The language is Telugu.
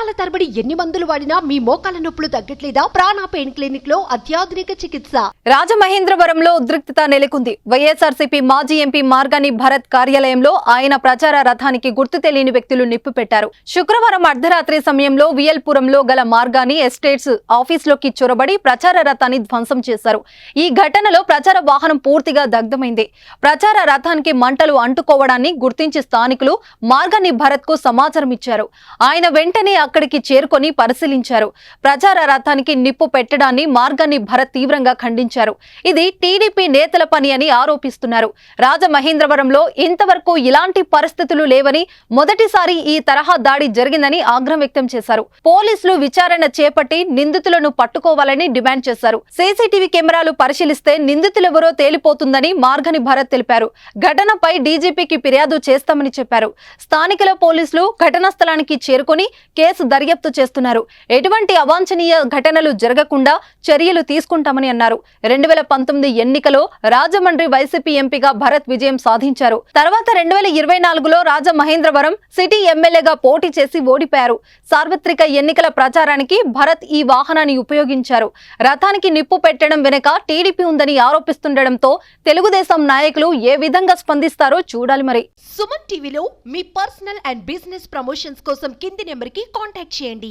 సంవత్సరాల తరబడి ఎన్ని మందులు వాడినా మీ మోకాల నొప్పులు తగ్గట్లేదా? ప్రాణ పెయిన్ క్లినిక్లో అత్యాధునిక చికిత్స. రాజమహేంద్రవరంలో ఉద్రిక్తత నెలకొంది. వైఎస్ఆర్సీపీ మాజీ ఎంపీ మార్గాని భరత్ కార్యాలయంలో ఆయన ప్రచార రథానికి గుర్తు తెలియని వ్యక్తులు నిప్పు పెట్టారు. శుక్రవారం అర్ధరాత్రి సమయంలో వియల్పురంలో గల మార్గాని ఎస్టేట్స్ ఆఫీసులోకి చొరబడి ప్రచార రథాన్ని ధ్వంసం చేశారు. ఈ ఘటనలో ప్రచార వాహనం పూర్తిగా దగ్ధమైంది. ప్రచార రథానికి మంటలు అంటుకోవడాన్ని గుర్తించి స్థానికులు మార్గాని భరత్కు సమాచారం ఇచ్చారు ఆయన వెంటనే అక్కడికి చేరుకొని పరిశీలించారు. ప్రచార రథానికి నిప్పు పెట్టడాన్ని మార్గాన్ని భరత్ తీవ్రంగా ఖండించారు. ఇది టీడీపీ నేతల పని అని ఆరోపిస్తున్నారు. రాజమహేంద్రవరంలో ఇంతవరకు ఇలాంటి పరిస్థితులు లేవని మొదటిసారి ఈ తరహా దాడి జరిగిందని ఆగ్రహం వ్యక్తం చేశారు. పోలీసులు విచారణ చేపట్టి నిందితులను పట్టుకోవాలని డిమాండ్ చేశారు. సీసీటీవీ కెమెరాలు పరిశీలిస్తే నిందితులెవరో తేలిపోతుందని మార్గని భరత్ తెలిపారు. ఘటనపై డీజీపీకి ఫిర్యాదు చేస్తామని చెప్పారు. స్థానికుల పోలీసులు ఘటనా స్థలానికి చేరుకొని కేసు దర్యాప్తు చేస్తున్నారు. ఎటువంటి అవాంఛనీయ ఘటనలు జరగకుండా చర్యలు తీసుకుంటామని అన్నారు. రెండు వేల పంతొమ్మిది ఎన్నికలో రాజమండ్రి వైసీపీ ఎంపీగా భరత్ విజయం సాధించారు. తర్వాత రెండు వేల ఇరవై నాలుగులో రాజమహేంద్రవరం సిటీ ఎమ్మెల్యేగా పోటీ చేసి ఓడిపోయారు. సార్వత్రిక ఎన్నికల ప్రచారానికి భరత్ ఈ వాహనాన్ని ఉపయోగించారు. రథానికి నిప్పు పెట్టడం వెనుక టీడీపీ ఉందని ఆరోపిస్తుండటంతో తెలుగుదేశం నాయకులు ఏ విధంగా స్పందిస్తారో చూడాలి మరి. సుమన్ టీవీలో మీ పర్సనల్ అండ్ బిజినెస్ ప్రమోషన్స్ కోసం కింది నెంబర్కి కాంటాక్ట్ చేయండి.